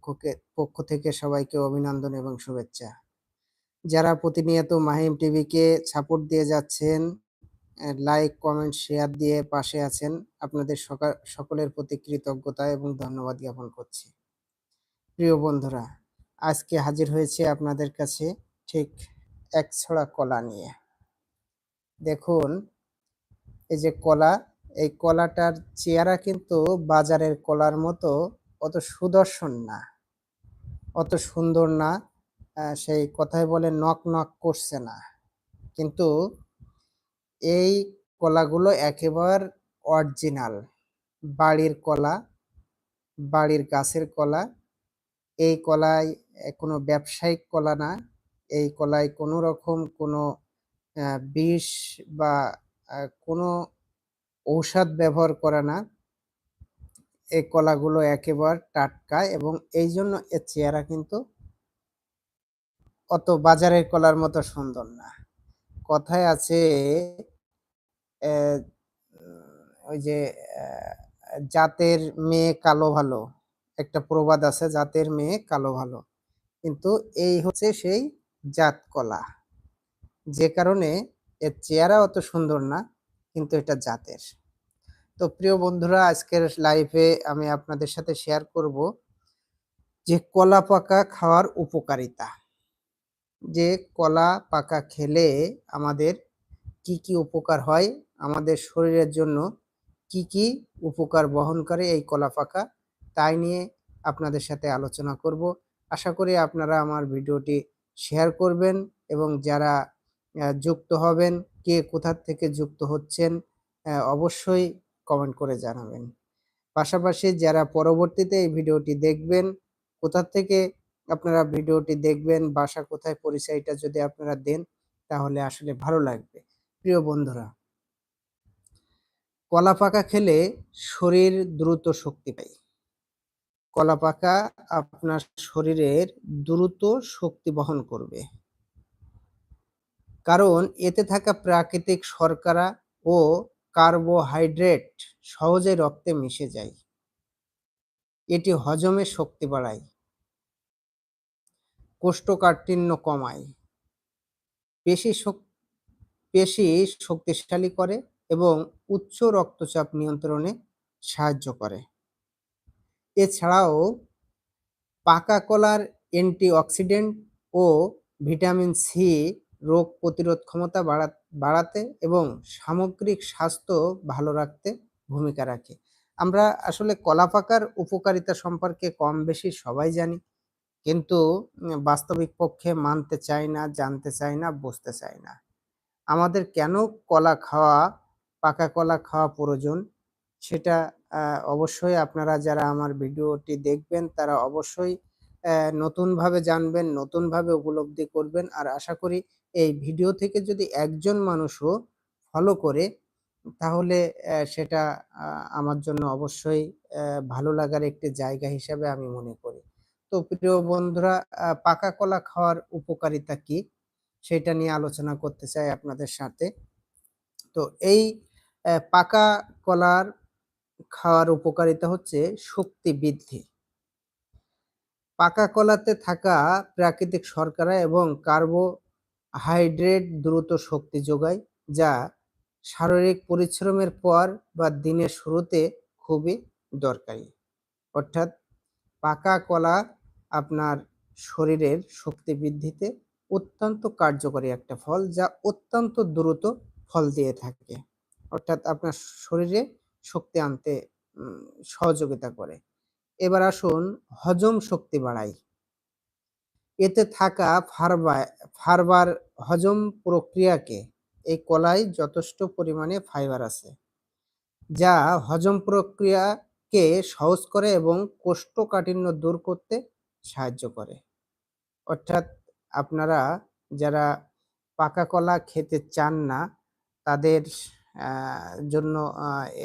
পক্ষকে, পক্ষ থেকে সবাইকে অভিনন্দন এবং শুভেচ্ছা। যারা প্রতিনিয়ত মাহিম টিভিকে সাপোর্ট দিয়ে যাচ্ছেন লাইক কমেন্ট শেয়ার দিয়ে পাশে আছেন, আপনাদের সকলের প্রতি কৃতজ্ঞতা এবং ধন্যবাদ জ্ঞাপন করছি। প্রিয় বন্ধুরা, আজকে হাজির হয়েছে আপনাদের কাছে ঠিক এক ছড়া কলা নিয়ে। দেখুন, এই যে কলা, এই কলাটার চেহারা কিন্তু বাজারের কলার মতো অত সুদর্শন না। অত সুন্দর না সেই কথায় বলে নক নক করছে না। কিন্তু এই কলাগুলো একেবারে অরিজিনাল বাড়ির কলা, বাড়ির গাছের কলা। এই কলায় কোনো ব্যবসায়িক কলা না, এই কলায় কোনো রকম কোনো বিষ বা কোনো ঔষধ ব্যবহার করা না। এই কলাগুলো একেবারে টাটকা এবং এই জন্য এর চেহারা কিন্তু অত বাজারের কলার মতো সুন্দর না। কথায় আছে ওই যে জাতের মেয়ে কালো ভালো, একটা প্রবাদ আছে, জাতের মেয়ে কালো ভালো। কিন্তু এই হচ্ছে সেই জাত কলা। যে কারণে এর চেহারা অত সুন্দর না, কিন্তু এটা জাতের। তো প্রিয় বন্ধুরা, আজকের লাইভে আমি আপনাদের সাথে শেয়ার করব যে কলা পাকা খাওয়ার উপকারিতা। যে কলা পাকা খেলে আমাদের কি কি উপকার হয়, আমাদের শরীরের জন্য কি কি উপকার বহন করে এই কলা পাকা, তাই নিয়ে আপনাদের সাথে আলোচনা করব। আশা করি আপনারা আমার ভিডিওটি শেয়ার করবেন এবং যারা যুক্ত হবেন, কে কোথার থেকে যুক্ত হচ্ছেন অবশ্যই কমেন্ট করে জানাবেন। পাশাপাশি যারা পরবর্তীতে এই ভিডিওটি দেখবেন, কোথা থেকে আপনারা ভিডিওটি দেখবেন, বাসা কোথায়, পরিচয়টা যদি আপনারা দেন, তাহলে আসলে ভালো লাগবে। প্রিয় বন্ধুরা, কলা পাকা খেলে শরীর দ্রুত শক্তি পায়। কলা পাকা আপনার শরীরের দ্রুত শক্তি বহন করবে। কারণ এতে থাকা প্রাকৃতিক শর্করা ও কার্বোহাইড্রেট সহজে রক্তে মিশে যায়। এটি হজমের শক্তি বাড়ায়। কোষ্ঠকাঠিন্য কমায়। পেশি পেশি শক্তিশালী করে এবং উচ্চ রক্তচাপ নিয়ন্ত্রণে সাহায্য করে। এছাড়াও পাকা কলার অ্যান্টিঅক্সিডেন্ট ও ভিটামিন সি রোগ প্রতিরোধ ক্ষমতা বাড়াতে এবং সামগ্রিক স্বাস্থ্য ভালো রাখতে ভূমিকা রাখে। আমরা আসলে কলা পাকার উপকারিতা সম্পর্কে কম বেশি সবাই জানি, কিন্তু বাস্তবিক পক্ষে মানতে চাই না, জানতে চাই না, বুঝতে চাই না। আমাদের কেন কলা খাওয়া, পাকা কলা খাওয়া প্রয়োজন? সেটা অবশ্যই আপনারা যারা আমার ভিডিওটি দেখবেন, তারা অবশ্যই নতুনভাবে জানবেন, নতুনভাবে উপলব্ধি করবেন। আর আশা করি এই ভিডিও থেকে যদি একজন মানুষও ফলো করে, তাহলে সেটা আমার জন্য অবশ্যই ভালো লাগার একটি জায়গা হিসাবে আমি মনে করি। তো প্রিয় বন্ধুরা পাকা কলা খাওয়ার উপকারিতা কি? সেটা নিয়ে আলোচনা করতে চাই আপনাদের সাথে। তো এই পাকা কলার খাওয়ার উপকারিতা হচ্ছে শক্তি বৃদ্ধি। পাকা কলাতে থাকা প্রাকৃতিক শর্করা এবং কার্বোহাইড্রেট দ্রুত শক্তি যোগায়, যা শারীরিক পরিশ্রমের পর বা দিনের শুরুতে খুবই দরকারি। অর্থাৎ পাকা কলা আপনার শরীরের শক্তি বৃদ্ধিতে অত্যন্ত কার্যকরী একটা ফল, যা অত্যন্ত দ্রুত ফল দিয়ে থাকে। অর্থাৎ আপনার শরীরে শক্তি আনতে সহযোগিতা করে। এবার আসুন হজম শক্তি বাড়ায় এতে থাকা ফারবা, ফারবার হজম প্রক্রিয়াকে এই কলায় যথেষ্ট পরিমাণে ফাইবার আছে, যা হজম প্রক্রিয়াকে সহজ করে এবং কোষ্ঠকাঠিন্য দূর করতে সাহায্য করে। অর্থাৎ আপনারা যারা পাকা কলা খেতে চান না, তাদের জন্য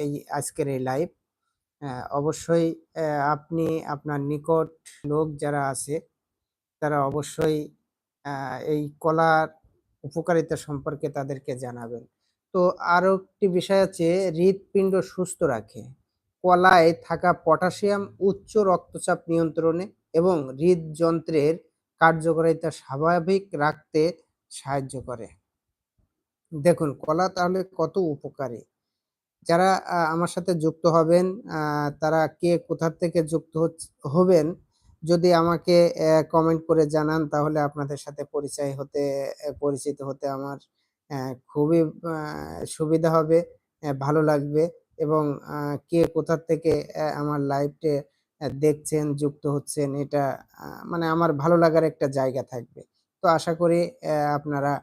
এই আজকের এই লাইভ অবশ্যই আপনি আপনার নিকট লোক যারা আছে তারা অবশ্যই এই কলার উপকারিতা সম্পর্কে তাদেরকে জানাবেন। তো আরও একটি বিষয় আছে, হৃৎপিণ্ড সুস্থ রাখে। কলায় থাকা পটাশিয়াম উচ্চ রক্তচাপ নিয়ন্ত্রণে এবং হৃদযন্ত্রের কার্যকারিতা স্বাভাবিক রাখতে সাহায্য করে। দেখুন, কলা তাহলে কত উপকারী। যারা আমার সাথে যুক্ত হবেন তারা কে কোথা থেকে যুক্ত হবেন যদি আমাকে কমেন্ট করে জানান, তাহলে আপনাদের সাথে পরিচয় হতে পরিচিত হতে আমার খুবই সুবিধা হবে ভালো লাগবে এবং কে কোথা থেকে আমার লাইভে দেখছেন, যুক্ত হচ্ছেন, এটা মানে আমার ভালো লাগার একটা জায়গা থাকবে। তো আশা করি আপনারা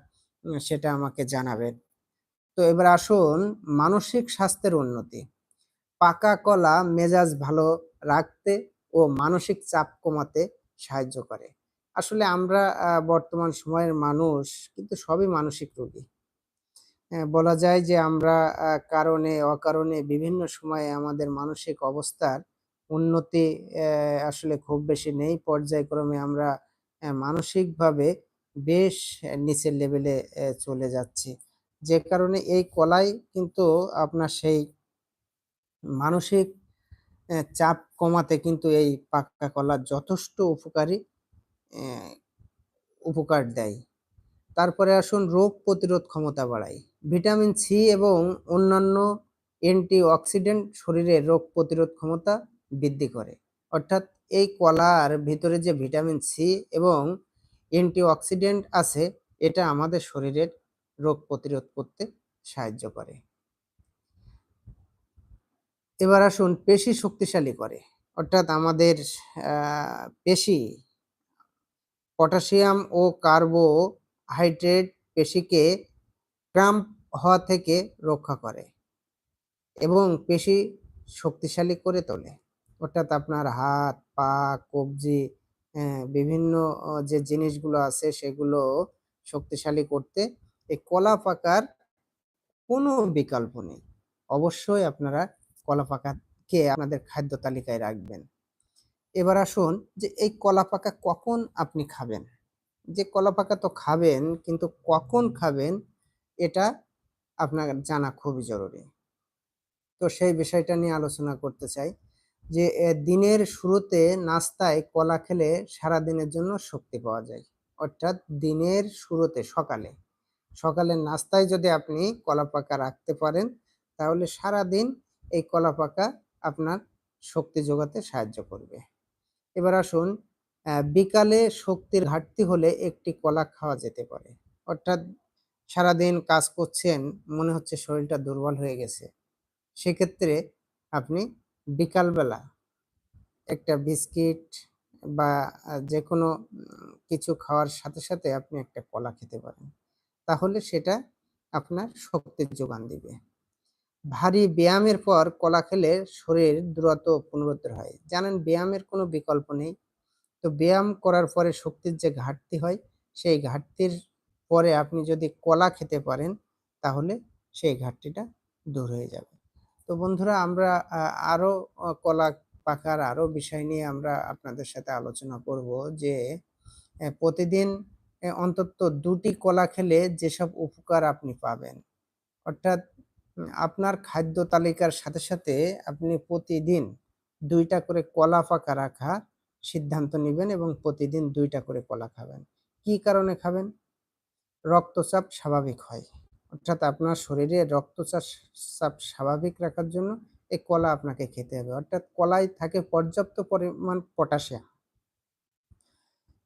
সেটা আমাকে জানাবেন। তো এবার আসুন, মানসিক স্বাস্থ্যের উন্নতি। পাকা কলা মেজাজ ভালো রাখতে ও মানসিক চাপ কমাতে সাহায্য করে। আসলে আমরা বর্তমান সময়ের মানুষ কিন্তু সবই মানসিক রোগী। বলা যায় যে আমরা কারণে, অকারণে বিভিন্ন সময়ে আমাদের মানসিক অবস্থার উন্নতি আসলে খুব বেশি নেই। পর্যায়ক্রমে আমরা মানসিকভাবে বেশ নিচের লেভেলে চলে যাচ্ছি। যে কারণে এই কলাই কিন্তু আপনার সেই মানসিক চাপ কমাতে কিন্তু এই পাক্কা কলা যথেষ্ট উপকারী উপকার দেয়। তারপরে আসুন রোগ প্রতিরোধ ক্ষমতা বাড়ায় ভিটামিন সি এবং অন্যান্য অ্যান্টিঅক্সিডেন্ট শরীরের রোগ প্রতিরোধ ক্ষমতা বৃদ্ধি করে। অর্থাৎ এই কলার ভিতরে যে ভিটামিন সি এবং অ্যান্টিঅক্সিডেন্ট আছে, এটা আমাদের শরীরের রোগ প্রতিরোধ করতে সাহায্য করে। এবার আসুন পেশি শক্তিশালী করে। অর্থাৎ আমাদের পেশি, পটাশিয়াম ও কার্বোহাইড্রেট পেশিকে ক্রাম্প হওয়া থেকে রক্ষা করে এবং পেশি শক্তিশালী করে তোলে। অর্থাৎ আপনার হাত, পা, কবজি বিভিন্ন যে জিনিসগুলো আছে সেগুলো শক্তিশালী করতে এই কলা পাকার কোনো বিকল্প নেই। অবশ্যই আপনারা কলা পাকাকে আপনাদের খাদ্য তালিকায় রাখবেন? এবার আসুন যে এই কলা পাকা কখন আপনি খাবেন? যে কলা পাকা তো খাবেন, কিন্তু কখন খাবেন, এটা আপনার জানা খুবই জরুরি। তো সেই বিষয়টা নিয়ে আলোচনা করতে চাই যে দিনের শুরুতে নাস্তায় কলা খেলে সারা দিনের জন্য শক্তি পাওয়া যায়। অর্থাৎ দিনের শুরুতে, সকালে। সকালের নাস্তায় যদি আপনি কলা পাকা রাখতে পারেন, তাহলে সারা দিন এই কলা পাকা আপনার শক্তি যোগাতে সাহায্য করবে। এবার আসুন বিকালে শক্তির ঘাটতি হলে একটি কলা খাওয়া যেতে পারে। অর্থাৎ সারাদিন কাজ করছেন, মনে হচ্ছে শরীরটা দুর্বল হয়ে গেছে। সেক্ষেত্রে আপনি বিকালবেলা একটা বিস্কিট বা যে কোনো কিছু খাওয়ার সাথে সাথে আপনি একটা কলা খেতে পারেন। তাহলে সেটা আপনার শক্তির যোগান দিবে। ভারী ব্যায়ামের পর কলা খেলে শরীর দ্রুত পুনরুদ্ধার হয়। জানেন, ব্যায়ামের কোনো বিকল্প নেই। তো ব্যায়াম করার পরে শক্তির যে ঘাটতি হয়, সেই ঘাটতির পরে আপনি যদি কলা খেতে পারেন, তাহলে সেই ঘাটতিটা দূর হয়ে যাবে। তো বন্ধুরা, আমরা আরও কলা পাকার আরও বিষয় নিয়ে আমরা আপনাদের সাথে আলোচনা করব যে প্রতিদিন অন্তত দুটি কলা খেলে যেসব উপকার আপনি পাবেন, অর্থাৎ আপনার খাদ্য তালিকার সাথে সাথে আপনি প্রতিদিন দুইটা করে কলা পাকা রাখা সিদ্ধান্ত নেবেন এবং প্রতিদিন দুইটা করে কলা খাবেন। কি কারণে খাবেন? রক্তচাপ স্বাভাবিক হয়। অর্থাৎ আপনার শরীরে রক্তচাপ চাপ স্বাভাবিক রাখার জন্য এই কলা আপনাকে খেতে হবে। অর্থাৎ কলায় থাকে পর্যাপ্ত পরিমাণ পটাশিয়াম।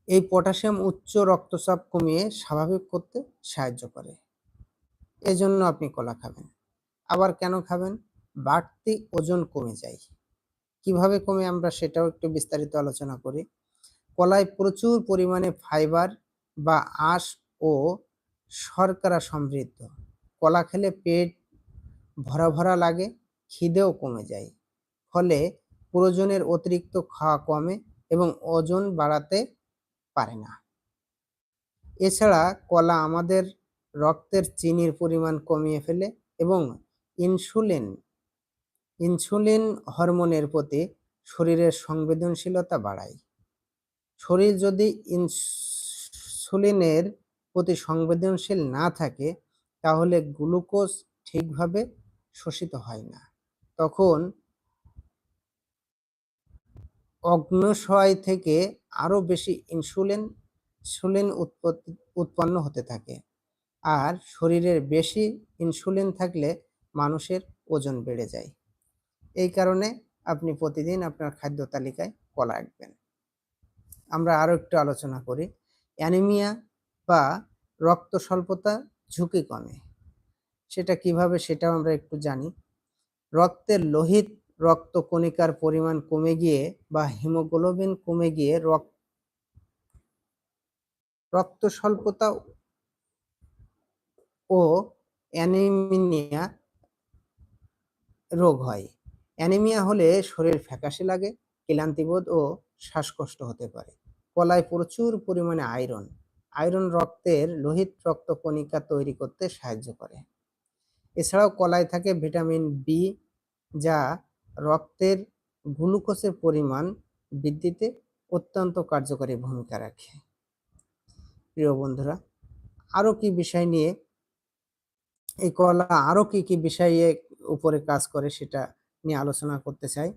এই পটাশিয়াম উচ্চ রক্তচাপ কমিয়ে স্বাভাবিক করতে সাহায্য করে। এজন্য আপনি কলা খাবেন। আবার কেন খাবেন? বাড়তি ওজন কমে যায়। কীভাবে কমে আমরা সেটাও একটু বিস্তারিত আলোচনা করি। কলায় প্রচুর পরিমাণে ফাইবার বা আঁশ ও শর্করা সমৃদ্ধ। কলা খেলে পেট ভরা ভরা লাগে, খিদেও কমে যায়। ফলে প্রয়োজনের অতিরিক্ত খাওয়া কমে এবং ওজন বাড়াতে পারে না। এছাড়া কলা আমাদের রক্তের চিনির পরিমাণ কমিয়ে ফেলে এবং ইনসুলিন। ইনসুলিন হরমোনের প্রতি শরীরের সংবেদনশীলতা বাড়ায়। শরীর যদি ইনসুলিনের প্রতি সংবেদনশীল না থাকে, তাহলে গ্লুকোজ ঠিকভাবে শোষিত হয় না। তখন অগ্নশয় থেকে আরও বেশি ইনসুলিন ইনসুলিন উৎপন্ন হতে থাকে। আর শরীরের বেশি ইনসুলিন থাকলে মানুষের ওজন বেড়ে যায়। এই কারণে আপনি প্রতিদিন আপনার খাদ্য তালিকায় কলা রাখবেন আমরা আরও একটু আলোচনা করি। অ্যানিমিয়া বা রক্ত স্বল্পতা ঝুঁকি কমে। সেটা কীভাবে সেটাও আমরা একটু জানি। রক্তের লোহিত রক্ত কণিকার পরিমাণ কমে গিয়ে বা হিমোগ্লোবিন কমে গিয়ে রক্ত রক্ত স্বল্পতা ও অ্যানিমিয়া রোগ হয়। অ্যানিমিয়া হলে শরীর ফ্যাকাশে লাগে, ক্লান্তিবোধ ও শ্বাসকষ্ট হতে পারে। কলায় প্রচুর পরিমাণে আয়রন। আয়রন রক্তের লোহিত রক্ত কণিকা তৈরি করতে সাহায্য করে। এছাড়াও কলায় থাকে ভিটামিন বি যা রক্তের গ্লুকোজের পরিমাণ বৃদ্ধিতে অত্যন্ত কার্যকরী ভূমিকা রাখে। প্রিয় বন্ধুরা আরও কি বিষয় নিয়ে, এই কলা আরও কি কি বিষয়ে উপরে কাজ করে সেটা নিয়ে আলোচনা করতে চাই।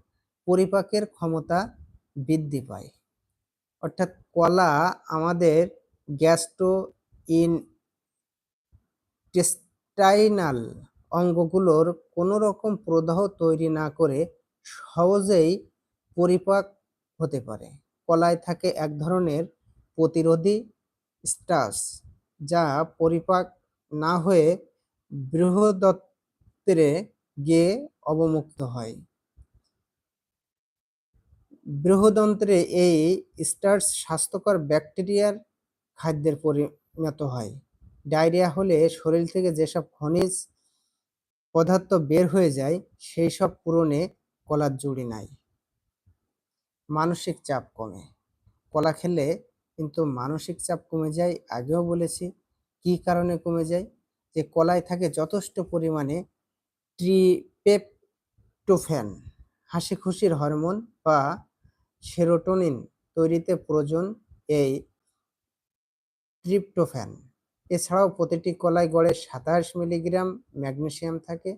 পরিপাকের ক্ষমতা বৃদ্ধি পায়। অর্থাৎ কলা আমাদের গ্যাস্ট্রো ইন টেস্টাইনাল অঙ্গগুলোর কোনো রকম প্রদাহ তৈরি না করে সহজেই পরিপাক হতে পারে। কলায় থাকে এক ধরনের প্রতিরোধী স্টার্চ যা পরিপাক না হয়ে বৃহদত্রে গিয়ে অবমুক্ত হয়। বৃহদন্ত্রে এই স্টার্স স্বাস্থ্যকর ব্যাকটেরিয়ার খাদ্যের পরিণত হয়। ডায়রিয়া হলে শরীর থেকে যেসব খনিজ পদার্থ বের হয়ে যায়, সেই সব পূরণে কলার জুড়ি নাই। মানসিক চাপ কমে। কলা খেলে কিন্তু মানসিক চাপ কমে যায়, আগেও বলেছি। কি কারণে কমে যায়? যে কলায় থাকে যথেষ্ট পরিমাণে ট্রিপেপটোফ্যান হাসি খুশির হরমোন বা সেরোটোনিন তৈরিতে প্রয়োজন এই ট্রিপ্টোফ্যান। এছাড়াও প্রতিটি কলায় গড়ে সাতাশ মিলিগ্রাম ম্যাগনেসিয়াম থাকে।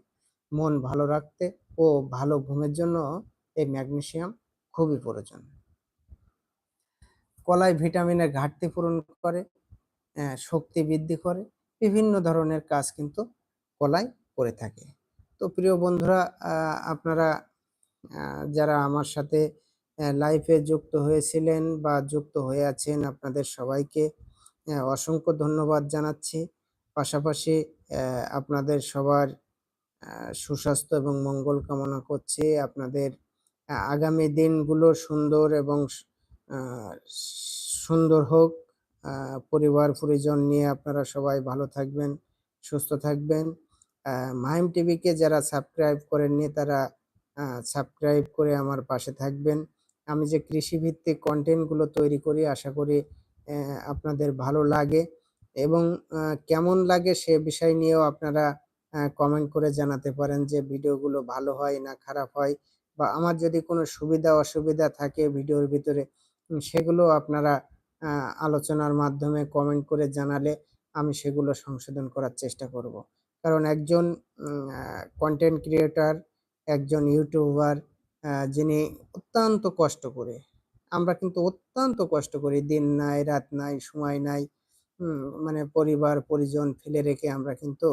মন ভালো রাখতে ও ভালো ঘুমের জন্য এই ম্যাগনেশিয়াম খুবই প্রয়োজন। কলায় ভিটামিনের ঘাটতি পূরণ করে শক্তি বৃদ্ধি করে, বিভিন্ন ধরনের কাজ কিন্তু কলাই করে থাকে। তো প্রিয় বন্ধুরা আপনারা যারা আমার সাথে লাইফে যুক্ত হয়েছিলেন বা যুক্ত হয়ে আছেন, আপনাদের সবাইকে অসংখ্য ধন্যবাদ জানাচ্ছি। পাশাপাশি আপনাদের সবার সুস্বাস্থ্য এবং মঙ্গল কামনা করছি। আপনাদের আগামী দিনগুলো সুন্দর এবং সুন্দর হোক। পরিবার পরিজন নিয়ে আপনারা সবাই ভালো থাকবেন, সুস্থ থাকবেন। মাহিম টিভিকে যারা সাবস্ক্রাইব করেননি তারা সাবস্ক্রাইব করে আমার পাশে থাকবেন। আমি যে কৃষিভিত্তিক কন্টেন্টগুলো তৈরি করি, আশা করি আপনাদের ভালো লাগে এবং কেমন লাগে সে বিষয় নিয়েও আপনারা কমেন্ট করে জানাতে পারেন যে ভিডিওগুলো ভালো হয় না খারাপ হয় বা আমার যদি কোনো সুবিধা অসুবিধা থাকে ভিডিওর ভিতরে সেগুলো আপনারা আলোচনার মাধ্যমে কমেন্ট করে জানালে আমি সেগুলো সংশোধন করার চেষ্টা করব। কারণ একজন কন্টেন্ট ক্রিয়েটার একজন ইউটিউবার যিনি অত্যন্ত কষ্ট করে, আমরা কিন্তু অত্যন্ত কষ্ট করি, দিন নাই, রাত নাই, সময় নাই মানে পরিবার, পরিজন ফেলে রেখে আমরা কিন্তু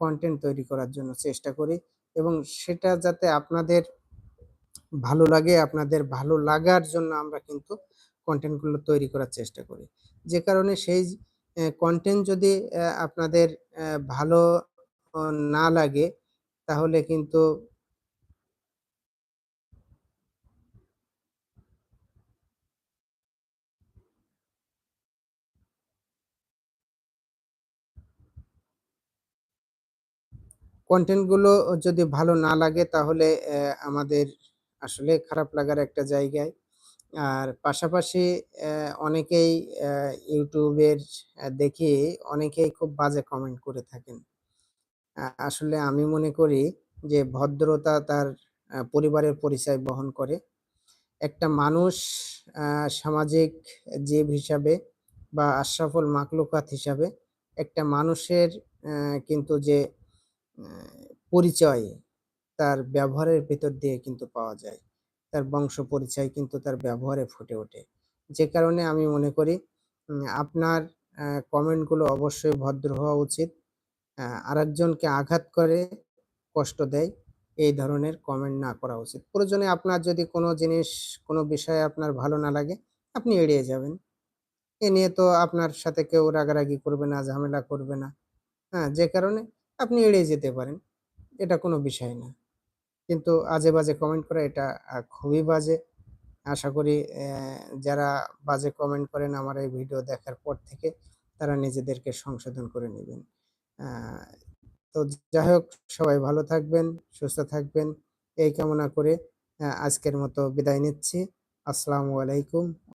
কন্টেন্ট তৈরি করার জন্য চেষ্টা করি এবং সেটা যাতে আপনাদের ভালো লাগে, আপনাদের ভালো লাগার জন্য আমরা কিন্তু কন্টেন্টগুলো তৈরি করার চেষ্টা করি। যে কারণে সেই কন্টেন্ট যদি আপনাদের ভালো না লাগে, তাহলে কিন্তু কন্টেন্টগুলো যদি ভালো না লাগে, তাহলে আমাদের আসলে খারাপ লাগার একটা জায়গায় আর পাশাপাশি অনেকেই ইউটিউবের দেখি অনেকেই খুব বাজে কমেন্ট করে থাকেন। আসলে আমি মনে করি যে ভদ্রতা তার পরিবারের পরিচয় বহন করে। একটা মানুষ সামাজিক জীব হিসাবে বা আশরাফুল মাকলুকাত হিসাবে একটা মানুষের কিন্তু যে পরিচয় তার ব্যবহারের ভিতর দিয়ে কিন্তু পাওয়া যায়। তার বংশ পরিচয় কিন্তু তার ব্যবহারে ফুটে ওঠে। যে কারণে আমি মনে করি আপনার কমেন্টগুলো অবশ্যই ভদ্র হওয়া উচিত। আরেকজনকে আঘাত করে কষ্ট দেয়, এই ধরনের কমেন্ট না করা উচিত। প্রয়োজনে আপনার যদি কোনো জিনিস, কোনো বিষয়ে আপনার ভালো না লাগে, আপনি এড়িয়ে যাবেন। এ নিয়ে তো আপনার সাথে কেউ রাগারাগি করবে না, ঝামেলা করবে না। হ্যাঁ যে কারণে আপনি এড়িয়ে যেতে পারেন। এটা কোনো বিষয় না। কিন্তু আজে বাজে কমেন্ট করা এটা খুবই বাজে। আশা করি যারা বাজে কমেন্ট করেন আমার এই ভিডিও দেখার পর থেকে তারা নিজেদেরকে সংশোধন করে নেবেন। তো যাই হোক, সবাই ভালো থাকবেন, সুস্থ থাকবেন। এই কামনা করে আজকের মতো বিদায় নিচ্ছি। আসসালামু আলাইকুম।